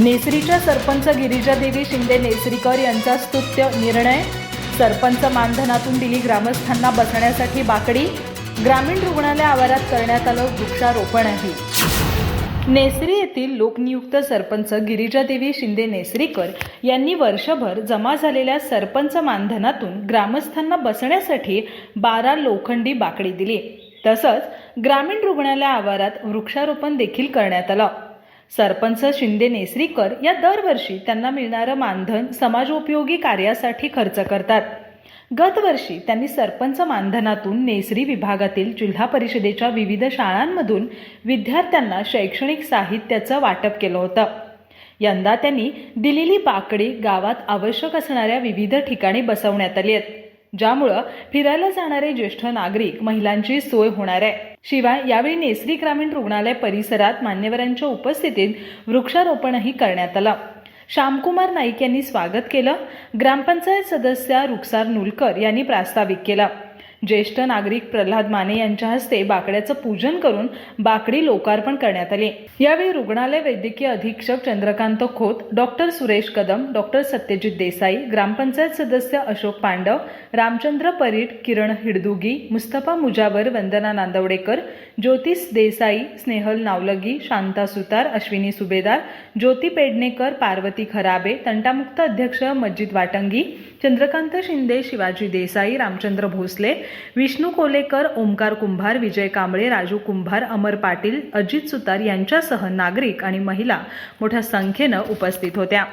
नेसरीच्या सरपंच गिरिजादेवी शिंदे नेसरीकर यांचा स्तुत्य निर्णय. सरपंच मानधनातून दिली ग्रामस्थांना बसण्यासाठी बाकडी. ग्रामीण रुग्णालय आवारात करण्यात आलं वृक्षारोपणही. नेसरी येथील लोकनियुक्त सरपंच गिरिजादेवी शिंदे नेसरीकर यांनी वर्षभर जमा झालेल्या सरपंच मानधनातून ग्रामस्थांना बसण्यासाठी बारा लोखंडी बाकडी दिली. तसंच ग्रामीण रुग्णालय आवारात वृक्षारोपण देखील करण्यात आलं. सरपंच शिंदे नेसरीकर या दरवर्षी त्यांना मिळणारं मानधन समाजोपयोगी कार्यासाठी खर्च करतात. गतवर्षी त्यांनी सरपंच मानधनातून नेसरी विभागातील जिल्हा परिषदेच्या विविध शाळांमधून विद्यार्थ्यांना शैक्षणिक साहित्याचं वाटप केलं होतं. यंदा त्यांनी दिलेली बाकडी गावात आवश्यक असणाऱ्या विविध ठिकाणी बसवण्यात आली आहेत ज्यामुळं फिरायला जाणारे ज्येष्ठ नागरिक महिलांची सोय होणार आहे. शिवाय यावेळी नेसरी ग्रामीण रुग्णालय परिसरात मान्यवरांच्या उपस्थितीत वृक्षारोपणही करण्यात आलं. श्यामकुमार नाईक यांनी स्वागत केलं. ग्रामपंचायत सदस्या रुखसार नुलकर यांनी प्रास्ताविक केला. ज्येष्ठ नागरिक प्रल्हाद माने यांच्या हस्ते बाकड्याचं पूजन करून बाकडी लोकार्पण करण्यात आली. यावेळी रुग्णालय वैद्यकीय अधीक्षक चंद्रकांत खोत डॉक्टर सुरेश कदम डॉक्टर सत्यजित देसाई ग्रामपंचायत सदस्य अशोक पांडव रामचंद्र परीट किरण हिडदुगी मुस्तफा मुजावर वंदना नांदवडेकर ज्योतिष देसाई स्नेहल नावलगी शांता सुतार अश्विनी सुभेदार ज्योती पेडणेकर पार्वती खराबे तंटामुक्त अध्यक्ष मज्जिद वाटंगी चंद्रकांत शिंदे शिवाजी देसाई रामचंद्र भोसले विष्णू कोलेकर ओमकार कुंभार विजय कांबळे राजू कुंभार अमर पाटील अजित सुतार यांच्यासह नागरिक आणि महिला मोठ्या संख्येनं उपस्थित होत्या.